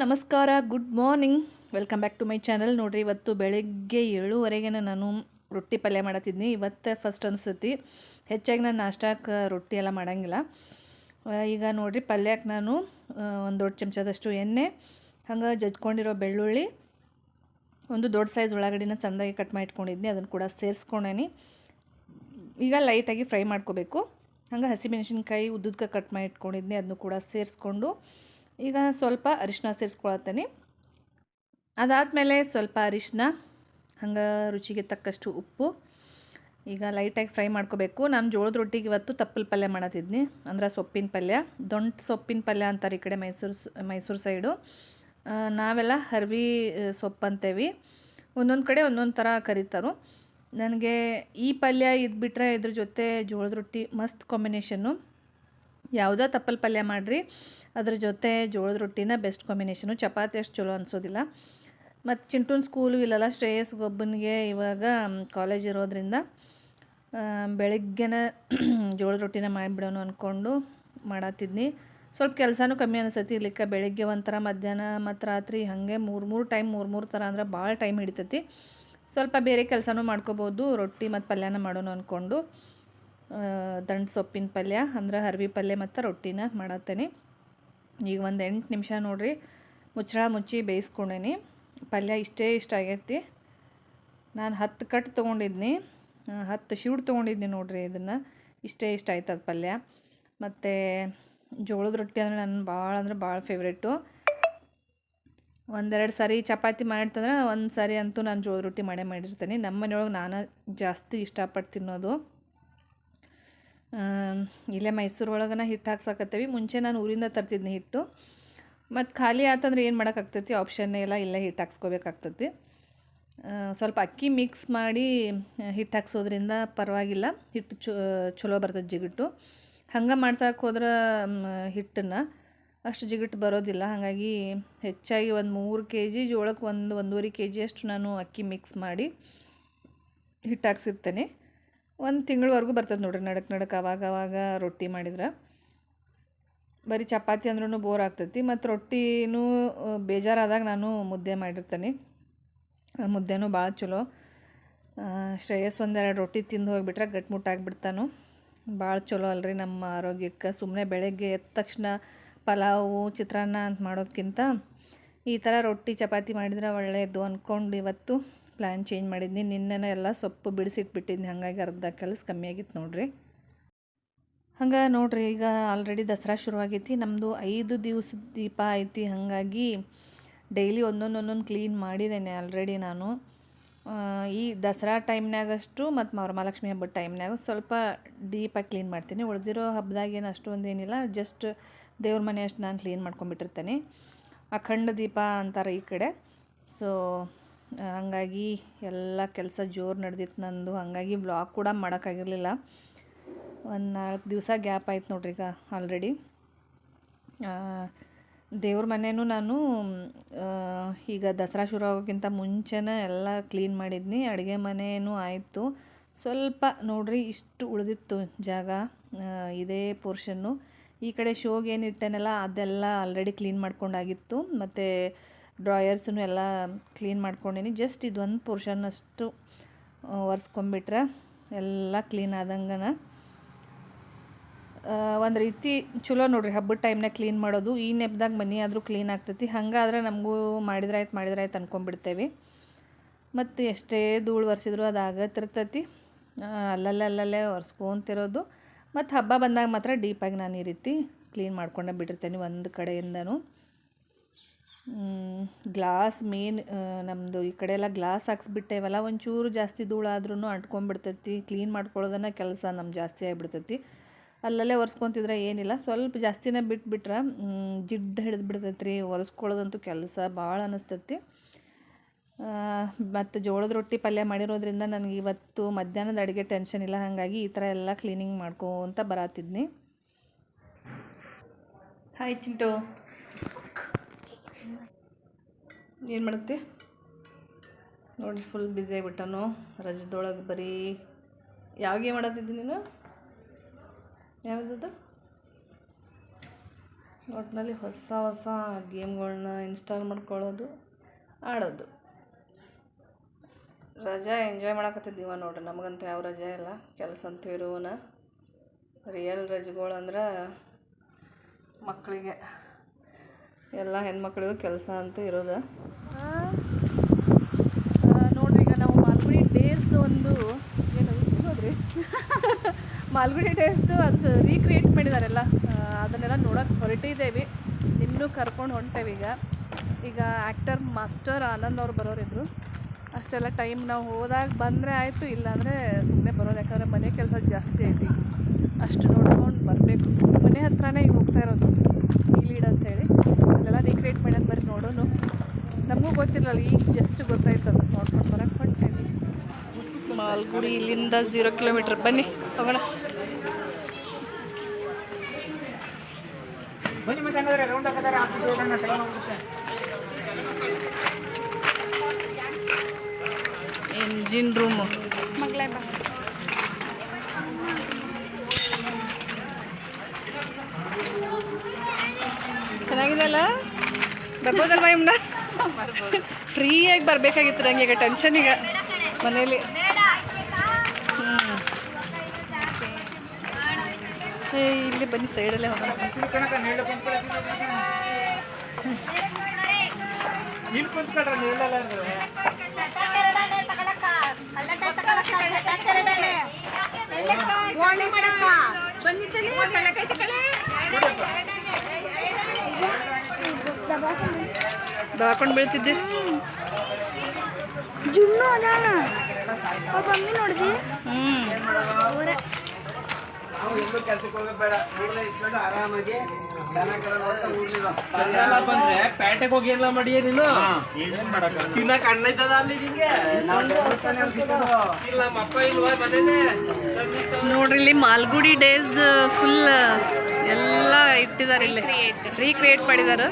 ನಮಸ್ಕಾರ good morning welcome back to my channel ನೋಡಿರಿ, ಇವತ್ತು ಬೆಳಗ್ಗೆ ಏಳುವರೆಗೆ ನಾನು ರೊಟ್ಟಿ ಪಲ್ಯ ಮಾಡತ್ತಿದ್ನಿ. ಇವತ್ತೇ ಫಸ್ಟ್ ಅನಿಸತಿ. ಹೆಚ್ಚಾಗಿ ನಾನು ನಾಷ್ಟಾಕ್ಕೆ ರೊಟ್ಟಿ ಎಲ್ಲ ಮಾಡೋಂಗಿಲ್ಲ. ಈಗ ನೋಡಿರಿ ಪಲ್ಯಕ್ಕೆ ನಾನು ಒಂದು ದೊಡ್ಡ ಚಮಚದಷ್ಟು ಎಣ್ಣೆ, ಹಂಗೆ ಜಜ್ಕೊಂಡಿರೋ ಬೆಳ್ಳುಳ್ಳಿ, ಒಂದು ದೊಡ್ಡ ಸೈಜ್ ಉಳ್ಳಾಗಡ್ಡಿನ ಚೆಂದಾಗಿ ಕಟ್ ಮಾಡಿ ಇಟ್ಕೊಂಡಿದ್ನಿ ಅದನ್ನು ಕೂಡ ಸೇರಿಸ್ಕೊಂಡೇನಿ. ಈಗ ಲೈಟಾಗಿ ಫ್ರೈ ಮಾಡ್ಕೋಬೇಕು. ಹಂಗೆ ಹಸಿಮೆಣಸಿನ್ಕಾಯಿ ಉದ್ದುದ್ಕ ಕಟ್ ಮಾಡಿ ಇಟ್ಕೊಂಡಿದ್ನಿ ಅದನ್ನು ಕೂಡ ಸೇರಿಸ್ಕೊಂಡು ಈಗ ಸ್ವಲ್ಪ ಅರಿಶಿನ ಸೇರಿಸ್ಕೊಳತ್ತೇನೆ. ಅದಾದಮೇಲೆ ಸ್ವಲ್ಪ ಅರಿಶಿನ ಹಂಗೆ ರುಚಿಗೆ ತಕ್ಕಷ್ಟು ಉಪ್ಪು, ಈಗ ಲೈಟಾಗಿ ಫ್ರೈ ಮಾಡ್ಕೋಬೇಕು. ನಾನು ಜೋಳದ ರೊಟ್ಟಿಗೆ ಇವತ್ತು ತಪ್ಪಲ್ ಪಲ್ಯ ಮಾಡತ್ತಿದ್ನಿ, ಅಂದ್ರೆ ಸೊಪ್ಪಿನ ಪಲ್ಯ. ದೊಂಟ್ ಸೊಪ್ಪಿನ ಪಲ್ಯ ಅಂತಾರೆ ಈ ಕಡೆ ಮೈಸೂರು ಮೈಸೂರು ಸೈಡು. ನಾವೆಲ್ಲ ಹರ್ವಿ ಸೊಪ್ಪು ಅಂತೇವಿ. ಒಂದೊಂದು ಕಡೆ ಒಂದೊಂದು ಥರ ಕರೀತಾರೋ. ನನಗೆ ಈ ಪಲ್ಯ ಇದ್ಬಿಟ್ರೆ ಇದ್ರ ಜೊತೆ ಜೋಳದ ರೊಟ್ಟಿ ಮಸ್ತ್ ಕಾಂಬಿನೇಷನ್ನು ಯಾವುದೇ ತಪ್ಪಲ್ ಪಲ್ಯ ಮಾಡಿರಿ. ಅದ್ರ ಜೊತೆ ಜೋಳದ ರೊಟ್ಟಿನ ಬೆಸ್ಟ್ ಕಾಂಬಿನೇಷನು ಚಪಾತಿ ಅಷ್ಟು ಚಲೋ ಅನಿಸೋದಿಲ್ಲ. ಮತ್ತು ಚಿಂಟೂನ್ ಸ್ಕೂಲು ಇಲ್ಲಲ್ಲ, ಶ್ರೇಯಸ್ ಗೊಬ್ಬನಿಗೆ ಇವಾಗ ಕಾಲೇಜ್ ಇರೋದ್ರಿಂದ ಬೆಳಗ್ಗೆನ ಜೋಳದ ರೊಟ್ಟಿನ ಮಾಡಿಬಿಡೋಣ ಅಂದ್ಕೊಂಡು ಮಾಡತ್ತಿದ್ನಿ ಸ್ವಲ್ಪ ಕೆಲಸನೂ ಕಮ್ಮಿ ಅನಿಸತಿ. ಇರ್ಲಿಕ್ಕೆ ಬೆಳಗ್ಗೆ ಒಂಥರ ಮಧ್ಯಾಹ್ನ ಮತ್ತು ರಾತ್ರಿ ಹಾಗೆ ಮೂರು ಮೂರು ಟೈಮ್ ಮೂರು ಮೂರು ಥರ ಅಂದ್ರೆ ಭಾಳ ಟೈಮ್ ಹಿಡಿತೈತಿ. ಸ್ವಲ್ಪ ಬೇರೆ ಕೆಲಸನೂ ಮಾಡ್ಕೋಬೋದು, ರೊಟ್ಟಿ ಮತ್ತು ಪಲ್ಯನ ಮಾಡೋಣ ಅಂದ್ಕೊಂಡು ದಂಡು ಸೊಪ್ಪಿನ ಪಲ್ಯ ಅಂದ್ರೆ ಹರ್ವಿ ಪಲ್ಯ ಮತ್ತು ರೊಟ್ಟಿನ ಮಾಡತ್ತೇನೆ. ಈಗ ಒಂದು ಎಂಟು ನಿಮಿಷ ನೋಡ್ರಿ, ಮುಚ್ಚಳ ಮುಚ್ಚಿ ಬೇಯಿಸ್ಕೊಂಡೇನಿ. ಪಲ್ಯ ಇಷ್ಟೇ ಇಷ್ಟ ಆಗೈತಿ. ನಾನು ಹತ್ತು ಕಟ್ ತೊಗೊಂಡಿದ್ನಿ. ಹತ್ತು ಶೂಟ್ ತೊಗೊಂಡಿದ್ನಿ ನೋಡ್ರಿ ಇದನ್ನು. ಇಷ್ಟೇ ಇಷ್ಟ ಆಯ್ತದ ಪಲ್ಯ. ಮತ್ತು ಜೋಳದ ರೊಟ್ಟಿ ಅಂದರೆ ನನ್ನ ಭಾಳ ಅಂದ್ರೆ ಭಾಳ ಫೇವ್ರೇಟು ಒಂದೆರಡು ಸಾರಿ ಚಪಾತಿ ಮಾಡಿರ್ತಂದ್ರೆ ಒಂದು ಸಾರಿ ಅಂತೂ ನಾನು ಜೋಳದ ರೊಟ್ಟಿ ಮಾಡೇ ಮಾಡಿರ್ತೇನೆ. ನಮ್ಮ ಮನೆಯೊಳಗೆ ನಾನು ಜಾಸ್ತಿ ಇಷ್ಟಪಟ್ಟು ತಿನ್ನೋದು. ಇಲ್ಲೇ ಮೈಸೂರು ಒಳಗನ ಹಿಟ್ಟು ಹಾಕ್ಸಕತ್ತೀವಿ. ಮುಂಚೆ ನಾನು ಊರಿಂದ ತರ್ತಿದ್ನಿ ಹಿಟ್ಟು. ಮತ್ತು ಖಾಲಿ ಆತಂದ್ರೆ ಏನು ಮಾಡೋಕ್ಕಾಗ್ತೈತಿ? ಆಪ್ಷನ್ನೇ ಇಲ್ಲ ಇಲ್ಲೇ ಹಿಟ್ಟು ಹಾಕ್ಸ್ಕೋಬೇಕಾಗ್ತೈತಿ. ಸ್ವಲ್ಪ ಅಕ್ಕಿ ಮಿಕ್ಸ್ ಮಾಡಿ ಹಿಟ್ಟು ಹಾಕ್ಸೋದ್ರಿಂದ ಪರವಾಗಿಲ್ಲ. ಹಿಟ್ಟು ಚಲೋ ಬರ್ತದೆ ಜಿಗಿಟ್ಟು. ಹಂಗೆ ಮಾಡ್ಸಕ್ಕೆ ಹೋದ್ರೆ ಹಿಟ್ಟನ್ನು ಅಷ್ಟು ಜಿಗಿಟ್ಟು ಬರೋದಿಲ್ಲ. ಹಾಗಾಗಿ ಹೆಚ್ಚಾಗಿ ಒಂದು ಮೂರು ಕೆ ಜಿ ಜೋಳಕ್ಕೆ ಒಂದು, ಒಂದೂವರೆ ಕೆ ಜಿಯಷ್ಟು ನಾನು ಅಕ್ಕಿ ಮಿಕ್ಸ್ ಮಾಡಿ ಹಿಟ್ಟು ಹಾಕ್ಸಿರ್ತೇನೆ. ಒಂದು ತಿಂಗಳವರೆಗೂ ಬರ್ತದೆ ನೋಡ್ರಿ ನಡಕ್ ನಡಕ್ಕೆ ಅವಾಗ ಅವಾಗ ರೊಟ್ಟಿ ಮಾಡಿದ್ರೆ. ಬರೀ ಚಪಾತಿ ಅಂದ್ರೂ ಬೋರ್ ಆಗ್ತೈತಿ, ಮತ್ತು ರೊಟ್ಟಿನೂ ಬೇಜಾರಾದಾಗ ನಾನು ಮುದ್ದೆ ಮಾಡಿರ್ತೇನೆ. ಮುದ್ದೆನೂ ಭಾಳ ಚಲೋ. ಶ್ರೇಯಸ್ ಒಂದೆರಡು ರೊಟ್ಟಿ ತಿಂದು ಹೋಗಿಬಿಟ್ರೆ ಗಟ್ಮುಟ್ಟಾಗ್ಬಿಡ್ತಾನು ಭಾಳ ಚಲೋ ಅಲ್ರಿ ನಮ್ಮ ಆರೋಗ್ಯಕ್ಕೆ. ಸುಮ್ಮನೆ ಬೆಳಗ್ಗೆ ಎದ್ದ ತಕ್ಷಣ ಪಲಾವು, ಚಿತ್ರಾನ್ನ ಅಂತ ಮಾಡೋದಕ್ಕಿಂತ ಈ ಥರ ರೊಟ್ಟಿ, ಚಪಾತಿ ಮಾಡಿದ್ರೆ ಒಳ್ಳೆಯದು ಅಂದ್ಕೊಂಡು ಇವತ್ತು. Plan change ಮಾಡಿದ್ನಿ. ನಿನ್ನೆನೇ ಎಲ್ಲ ಸೊಪ್ಪು ಬಿಡಿಸಿಟ್ಬಿಟ್ಟಿದ್ನಿ. ಹಾಗಾಗಿ ಅರ್ಧ ಕೆಲಸ ಕಮ್ಮಿ ಆಗಿತ್ತು ನೋಡಿರಿ. ಹಂಗೆ ನೋಡಿರಿ, ಈಗ ಆಲ್ರೆಡಿ ದಸರಾ ಶುರುವಾಗೈತಿ. ನಮ್ಮದು ಐದು ದಿವ್ಸದ ದೀಪ ಐತಿ. ಹಾಗಾಗಿ ಡೈಲಿ ಒಂದೊಂದೊಂದೊಂದು ಒಂದೊಂದು ಕ್ಲೀನ್ ಮಾಡಿದ್ದೇನೆ ಆಲ್ರೆಡಿ ನಾನು. ಈ ದಸರಾ ಟೈಮ್ನಾಗಷ್ಟು ಮತ್ತು ವರಮಹಾಲಕ್ಷ್ಮಿ ಹಬ್ಬದ ಟೈಮ್ನಾಗ ಸ್ವಲ್ಪ ಡೀಪಾಗಿ ಕ್ಲೀನ್ ಮಾಡ್ತೀನಿ. ಉಳಿದಿರೋ ಹಬ್ಬದಾಗೇನು ಅಷ್ಟೊಂದು ಏನಿಲ್ಲ ಜಸ್ಟ್ ದೇವ್ರ ಮನೆ ಅಷ್ಟು ನಾನು ಕ್ಲೀನ್ ಮಾಡ್ಕೊಂಬಿಟ್ಟಿರ್ತೇನೆ ಅಖಂಡ ದೀಪ ಅಂತಾರೆ ಈ ಕಡೆ. ಸೊ ಹಂಗಾಗಿ ಎಲ್ಲ ಕೆಲಸ ಜೋರು ನಡೆದಿತ್ತು ನಂದು. ಹಾಗಾಗಿ ಬ್ಲಾಗ್ ಕೂಡ ಮಾಡೋಕ್ಕಾಗಿರಲಿಲ್ಲ. ಒಂದು ನಾಲ್ಕು ದಿವಸ ಗ್ಯಾಪ್ ಆಯ್ತು ನೋಡ್ರಿ ಈಗ ಆಲ್ರೆಡಿ ದೇವ್ರ ಮನೆಯೂ ನಾನು ಈಗ ದಸರಾ ಶುರು ಆಗೋಕ್ಕಿಂತ ಮುಂಚೆನೇ ಎಲ್ಲ ಕ್ಲೀನ್ ಮಾಡಿದ್ನಿ. ಅಡುಗೆ ಮನೆಯೂ ಆಯಿತು. ಸ್ವಲ್ಪ ನೋಡ್ರಿ ಇಷ್ಟು ಉಳಿದಿತ್ತು ಜಾಗ ಇದೇ ಪೋರ್ಷನ್ನು ಈ ಕಡೆ ಶೋಗೆ ಇಟ್ಟೇನಲ್ಲ ಅದೆಲ್ಲ ಆಲ್ರೆಡಿ ಕ್ಲೀನ್ ಮಾಡ್ಕೊಂಡಾಗಿತ್ತು ಮತ್ತು ಡ್ರಾಯರ್ಸನ್ನು ಎಲ್ಲ ಕ್ಲೀನ್ ಮಾಡ್ಕೊಂಡೀನಿ. ಜಸ್ಟ್ ಇದೊಂದು ಪೋರ್ಷನ್ ಅಷ್ಟು ಒರೆಸ್ಕೊಂಬಿಟ್ರೆ ಎಲ್ಲ ಕ್ಲೀನ್ ಆದಂಗನ. ಒಂದು ರೀತಿ ಚಲೋ ನೋಡ್ರಿ, ಹಬ್ಬದ ಟೈಮ್ನಾಗ ಕ್ಲೀನ್ ಮಾಡೋದು. ಈ ನೆಪದಾಗ ಮನೆ ಆದರೂ ಕ್ಲೀನ್ ಆಗ್ತೈತಿ. ಹಂಗಾದ್ರೆ ನಮಗೂ ಮಾಡಿದ್ರಾಯ್ತು ಮಾಡಿದ್ರಾಯ್ತು ಅಂದ್ಕೊಂಬಿಡ್ತೇವೆ ಮತ್ತು ಎಷ್ಟೇ ಧೂಳು ಒರೆಸಿದ್ರು ಅದು ಆಗತ್ತಿರ್ತೈತಿ. ಅಲ್ಲಲ್ಲೇ ಅಲ್ಲಲ್ಲೇ ಒರೆಸ್ಕೊಂತಿರೋದು. ಮತ್ತು ಹಬ್ಬ ಬಂದಾಗ ಮಾತ್ರ ಡೀಪಾಗಿ ನಾನು ಈ ರೀತಿ ಕ್ಲೀನ್ ಮಾಡ್ಕೊಂಡೆ ಬಿಟ್ಟಿರ್ತೇನೆ ಒಂದು ಕಡೆಯಿಂದನೂ. ಗ್ಲಾಸ್ ಮೇನ್ ನಮ್ಮದು ಈ ಕಡೆ ಎಲ್ಲ ಗ್ಲಾಸ್ ಹಾಕ್ಸ್ಬಿಟ್ಟೇವಲ್ಲ, ಒಂಚೂರು ಜಾಸ್ತಿ ಧೂಳಾದ್ರೂ ಅಂಟ್ಕೊಂಡ್ಬಿಡ್ತೈತಿ. ಕ್ಲೀನ್ ಮಾಡ್ಕೊಳ್ಳೋದನ್ನ ಕೆಲಸ ನಮ್ಮ ಜಾಸ್ತಿ ಆಗಿಬಿಡ್ತೈತಿ. ಅಲ್ಲಲ್ಲೇ ಒರೆಸ್ಕೊತಿದ್ರೆ ಏನಿಲ್ಲ. ಸ್ವಲ್ಪ ಜಾಸ್ತಿನೇ ಬಿಟ್ಬಿಟ್ರೆ ಜಿಡ್ಡು ಹಿಡಿದು ಬಿಡ್ತೈತಿ ರೀ ಒರೆಸ್ಕೊಳ್ಳೋದಂತೂ ಕೆಲಸ ಭಾಳ ಅನಿಸ್ತೈತಿ. ಮತ್ತು ಜೋಳದ ರೊಟ್ಟಿ ಪಲ್ಯ ಮಾಡಿರೋದ್ರಿಂದ ನನಗೆ ಇವತ್ತು ಮಧ್ಯಾಹ್ನದ ಅಡುಗೆ ಟೆನ್ಷನ್ ಇಲ್ಲ. ಹಾಗಾಗಿ ಈ ಥರ ಎಲ್ಲ ಕ್ಲೀನಿಂಗ್ ಮಾಡ್ಕೊತ ಬರತ್ತಿದ್ನಿ ಹಾಯ್ ಚಿಂಟು. ಏನು ಮಾಡುತ್ತೆ? ನೋಡಿ ಫುಲ್ ಬ್ಯುಸಿ ಆಗಿಬಿಟ್ಟನು. ರಜದೊಳಗೆ ಬರೀ ಯಾವ ಗೇಮ್ ಆಡತ್ತಿದ್ದಿ ನೀನು? ಯಾವುದದು? ಒಟ್ಟಿನಲ್ಲಿ ಹೊಸ ಹೊಸ ಗೇಮ್ಗಳನ್ನ ಇನ್ಸ್ಟಾಲ್ ಮಾಡ್ಕೊಳ್ಳೋದು, ಆಡೋದು. ರಜಾ ಎಂಜಾಯ್ ಮಾಡಕತ್ತಿದ್ದೀವ ನೋಡ್ರಿ, ನಮಗಂತೂ ಯಾವ ರಜಾ ಇಲ್ಲ. ಕೆಲಸ ಅಂತೂ ಇರುವನ ರಿಯಲ್ ರಜೆಗಳಂದ್ರೆ ಮಕ್ಕಳಿಗೆ ಎಲ್ಲ ಹೆಣ್ಮಕ್ಳಿಗೂ ಕೆಲಸ ಅಂತ ಇರೋದು. ನೋಡ್ರಿ ಈಗ ನಾವು ಮಾಲ್ಗುಡಿ ಡೇಸ್ದು ಒಂದು ಏನದು ಹೋದ್ರಿ ಮಾಲ್ಗುಡಿ ಡೇಸ್ದು ಅದು ರೀಕ್ರಿಯೇಟ್ ಮಾಡಿದಾರೆಲ್ಲ ಅದನ್ನೆಲ್ಲ ನೋಡೋಕೆ ಹೊರಟಿದ್ದೇವೆ. ನಿನ್ನೂ ಕರ್ಕೊಂಡು ಹೊಂಟೇವಿ ಈಗ. ಈಗ ಆ್ಯಕ್ಟರ್ ಮಾಸ್ಟರ್ ಆನಂದ್ ಅವ್ರು ಬರೋರಿದ್ರು. ಅಷ್ಟೆಲ್ಲ ಟೈಮ್ ನಾವು ಹೋದಾಗ ಬಂದರೆ ಆಯಿತು, ಇಲ್ಲಾಂದರೆ ಸುಮ್ಮನೆ ಬರೋದು. ಯಾಕಂದರೆ ಮನೆ ಕೆಲಸ ಜಾಸ್ತಿ ಐತಿ. ಅಷ್ಟು ನೋಡ್ಕೊಂಡು ಬರಬೇಕು. ಮನೆ ಹತ್ರನೇ ಈಗ ಹೋಗ್ತಾ ಇರೋದು. ಈ ಲೀಡ್ ಅಂತೇಳಿ ಅಲ್ಲೆಲ್ಲ ರೀಕ್ರಿಯೇಟ್ ಮಾಡೋದು ಬರೀ ನೋಡೋನು. ನಮಗೂ ಗೊತ್ತಿರಲ್ಲ ಈಗ ಜಸ್ಟ್ ಗೊತ್ತಾಯ್ತದ ನೋಡ್ಕೊಂಡು ಬರಕ್ಕೆ ಹೊಂಟೇವಿ ಮಾಲ್ಗುಡಿ ಇಲ್ಲಿಂದ ಝೀರೋ ಕಿಲೋಮೀಟ್ರ್ ಬನ್ನಿ ಹೋಗೋಣ. ಇಂಜಿನ್ ರೂಮು ರೌಂಡ್ ಚೆನ್ನಾಗಿದೆ ಅಲ್ಲ ಬರ್ಬೋದಲ್ವಾ ಇಮ್ನ ಫ್ರೀಯಾಗಿ ಬರ್ಬೇಕಾಗಿತ್ತು ನಂಗೆ ಈಗ ಟೆನ್ಷನ್ ಈಗ ಮನೇಲಿ. ಹ್ಞೂ ಏ ಇಲ್ಲಿ ಬನ್ನಿ ಸೈಡಲ್ಲೇ ಹೋಗೋಣ. ಕಣಕ ನೀಳು ಇಲ್ಲಿ ಕುಂತ್ಕೊಳ್ರ ನೀಳೆಲ್ಲ ಇರ್ತದೆ ದವಾಕೊಂಡು ಬೀಳ್ತಿದ್ದೆ. ಜುಣ್ಣು ಅದಾನ ಮಮ್ಮಿ ನೋಡಿದಿ? ಬಂದ್ರೆ ಪೇಟೆಗೆ ಹೋಗಿ ಎಲ್ಲ ಮಾಡಿ ನೀನು? ತಿನ್ನಕ್ ಅಲ್ಲಿ ನಿಂಗೆ? ಇಲ್ಲ ಇಲ್ವಾ ನೋಡ್ರಿ ಇಲ್ಲಿ ಮಾಲ್ಗುಡಿ ಡೇಸ್ ಫುಲ್ ಎಲ್ಲ ಇಟ್ಟಿದ್ದಾರೆ ಇಲ್ಲಿ. ರೀಕ್ರಿಯೇಟ್ ಮಾಡಿದ್ದಾರೆ.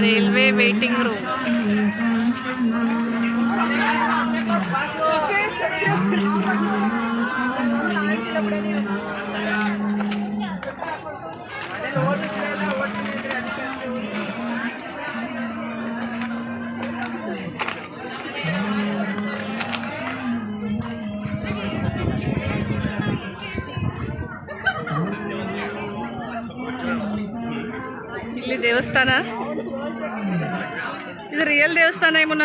ರೈಲ್ವೆ ವೇಟಿಂಗ್ ರೂಮ್ ಇಲ್ಲಿ ದೇವಸ್ಥಾನ. ಇದು ರಿಯಲ್ ದೇವಸ್ಥಾನ ಇಮುನ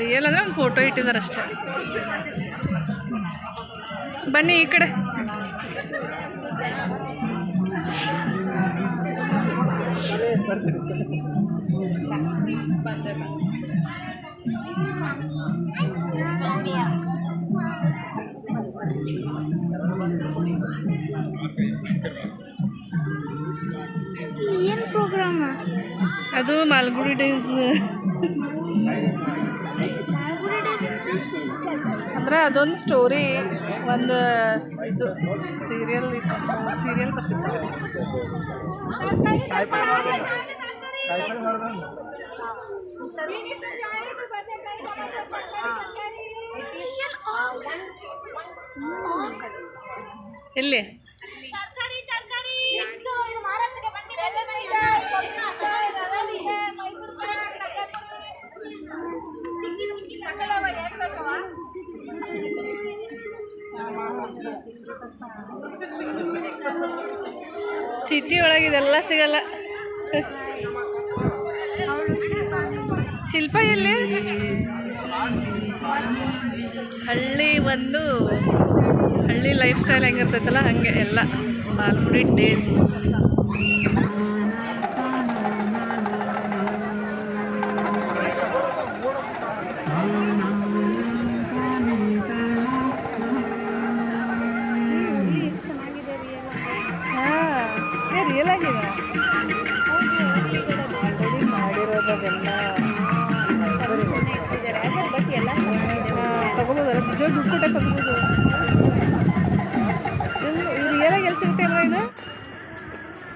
ರಿಯಲ್ ಅಂದ್ರೆ ಒಂದು ಫೋಟೋ ಇಟ್ಟಿದ್ದಾರೆ ಅಷ್ಟೇ. ಬನ್ನಿ ಈ ಕಡೆ. ಏನು ಪ್ರೋಗ್ರಾಮ ಅದು ಮಾಲ್ಗುಡಿ ಡೇಸ್ ಅಂದ್ರೆ ಅದೊಂದು ಸ್ಟೋರಿ ಒಂದು ಇದು ಸೀರಿಯಲ್ ಸೀರಿಯಲ್ ಬರ್ತಿತ್ತು. ಎಲ್ಲಿ? ಸಿಟಿ ಒಳಗೆ ಇದೆಲ್ಲ ಸಿಗಲ್ಲ. ಶಿಲ್ಪ ಎಲ್ಲಿ? ಹಳ್ಳಿ ಒಂದು ಹಳ್ಳಿ ಲೈಫ್ ಸ್ಟೈಲ್ ಹೆಂಗಿರ್ತೈತಲ್ಲ ಹಂಗೆ ಎಲ್ಲ. ಬಾಲ್ಗುಡಿ ಡೇಸ್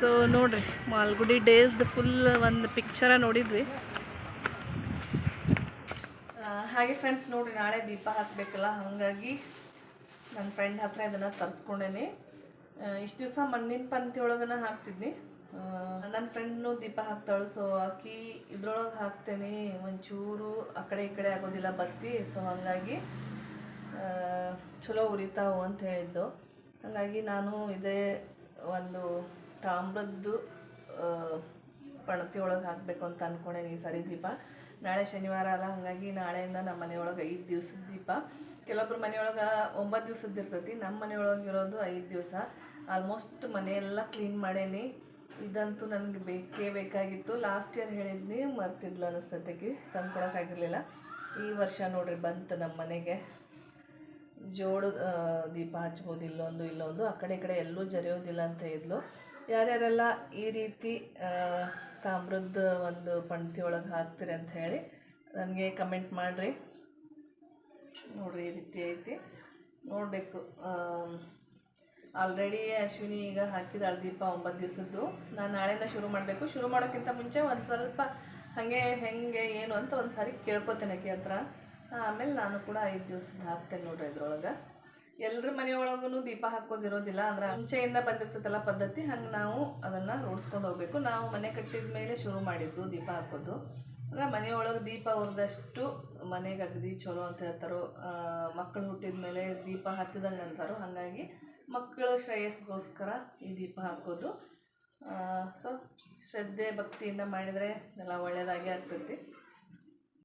ಸೊ ನೋಡ್ರಿ, ಮಾಲ್ಗುಡಿ ಡೇಸ್ದು ಫುಲ್ ಒಂದು ಪಿಕ್ಚರ ನೋಡಿದ್ವಿ. ಹಾಗೆ ಫ್ರೆಂಡ್ಸ್ ನೋಡ್ರಿ, ನಾಳೆ ದೀಪ ಹಾಕಬೇಕಲ್ಲ, ಹಾಗಾಗಿ ನನ್ನ ಫ್ರೆಂಡ್ ಹತ್ರ ಇದನ್ನು ತರಿಸ್ಕೊಂಡೇನಿ. ಇಷ್ಟು ದಿವಸ ಮಣ್ಣಿನ ಪಂತಿ ಒಳಗನ ಹಾಕ್ತಿದ್ನಿ. ನನ್ನ ಫ್ರೆಂಡ್ನು ದೀಪ ಹಾಕ್ತಾಳು ಸೊ ಆಕಿ ಇದ್ರೊಳಗೆ ಹಾಕ್ತೇನೆ, ಒಂಚೂರು ಆ ಕಡೆ ಈ ಕಡೆ ಆಗೋದಿಲ್ಲ ಬತ್ತಿ ಸೊ ಹಾಗಾಗಿ ಚಲೋ ಉರಿತಾವು ಅಂತ ಹೇಳಿದ್ದು. ಹಾಗಾಗಿ ನಾನು ಇದೇ ಒಂದು ತಾಮ್ರದ್ದು ಪಣತಿ ಒಳಗೆ ಹಾಕಬೇಕು ಅಂತ ಅಂದ್ಕೊಂಡೇನಿ ಈ ಸರಿ ದೀಪ. ನಾಳೆ ಶನಿವಾರ ಅಲ್ಲ, ಹಾಗಾಗಿ ನಾಳೆಯಿಂದ ನಮ್ಮ ಮನೆಯೊಳಗೆ ಐದು ದಿವ್ಸದ ದೀಪ. ಕೆಲವೊಬ್ಬರು ಮನೆಯೊಳಗೆ ಒಂಬತ್ತು ದಿವ್ಸದ್ದು ಇರ್ತೈತಿ ನಮ್ಮ ಮನೆಯೊಳಗೆ ಇರೋದು ಐದು ದಿವಸ. ಆಲ್ಮೋಸ್ಟ್ ಮನೆಯೆಲ್ಲ ಕ್ಲೀನ್ ಮಾಡೇನಿ. ಇದಂತೂ ನನಗೆ ಬೇಕೇ ಬೇಕಾಗಿತ್ತು. ಲಾಸ್ಟ್ ಇಯರ್ ಹೇಳಿದ್ನಿ, ಮರ್ತಿದ್ಲು ಅನ್ನಿಸ್ತೈತಿಗೆ ತಂದು ಕೊಡೋಕ್ಕಾಗಿರಲಿಲ್ಲ ಈ ವರ್ಷ ನೋಡ್ರಿ ಬಂತು ನಮ್ಮ ಮನೆಗೆ. ಜೋಡು ದೀಪ ಹಚ್ಬೋದು ಇಲ್ಲೊಂದು ಇಲ್ಲೊಂದು, ಆ ಕಡೆ ಈ ಕಡೆ ಎಲ್ಲೂ ಜರಿಯೋದಿಲ್ಲ ಅಂತ ಇದ್ಲು. ಯಾರ್ಯಾರೆಲ್ಲ ಈ ರೀತಿ ತಾಮ್ರದ ಒಂದು ಪಂಕ್ತಿ ಒಳಗೆ ಹಾಕ್ತೀರಿ ಅಂತ ಹೇಳಿ ನನಗೆ ಕಮೆಂಟ್ ಮಾಡಿರಿ. ನೋಡಿರಿ ಈ ರೀತಿ ಐತಿ. ನೋಡಬೇಕು ಆಲ್ರೆಡಿ ಅಶ್ವಿನಿ ಈಗ ಹಾಕಿದ ದೀಪ ಒಂಬತ್ತು ದಿವಸದ್ದು. ನಾನು ನಾಳೆಯಿಂದ ಶುರು ಮಾಡಬೇಕು. ಶುರು ಮಾಡೋಕ್ಕಿಂತ ಮುಂಚೆ ಒಂದು ಸ್ವಲ್ಪ ಹಾಗೆ, ಹೆಂಗೆ, ಏನು ಅಂತ ಒಂದು ಸಾರಿ ಕೇಳ್ಕೊತೇನೆ ಆಕೆ ಹತ್ರ. ಆಮೇಲೆ ನಾನು ಕೂಡ ಐದು ದಿವ್ಸದ ಹಾಕ್ತೇನೆ ನೋಡ್ರಿ ಇದ್ರೊಳಗೆ. ಎಲ್ಲರ ಮನೆಯೊಳಗೂ ದೀಪ ಹಾಕೋದಿರೋದಿಲ್ಲ ಅಂದ್ರೆ ಮುಂಚೆಯಿಂದ ಬಂದಿರ್ತೈತಲ್ಲ ಪದ್ಧತಿ, ಹಂಗೆ ನಾವು ಅದನ್ನು ರೂಢಿಸ್ಕೊಂಡು ಹೋಗಬೇಕು. ನಾವು ಮನೆ ಕಟ್ಟಿದ ಮೇಲೆ ಶುರು ಮಾಡಿದ್ದು ದೀಪ ಹಾಕೋದು. ಅಂದರೆ ಮನೆಯೊಳಗೆ ದೀಪ ಉರಿದಷ್ಟು ಮನೆಗೆ ಅಗದಿ ಚಲೋ ಅಂತ ಹೇಳ್ತಾರೋ ಮಕ್ಕಳು ಹುಟ್ಟಿದ ಮೇಲೆ ದೀಪ ಹತ್ತಿದಂಗೆ ಅಂತಾರೋ, ಹಾಗಾಗಿ ಮಕ್ಕಳ ಶ್ರೇಯಸ್ಗೋಸ್ಕರ ಈ ದೀಪ ಹಾಕೋದು. ಸೊ, ಶ್ರದ್ಧೆ ಭಕ್ತಿಯಿಂದ ಮಾಡಿದರೆ ಎಲ್ಲ ಒಳ್ಳೆಯದಾಗೇ ಆಗ್ತೈತಿ.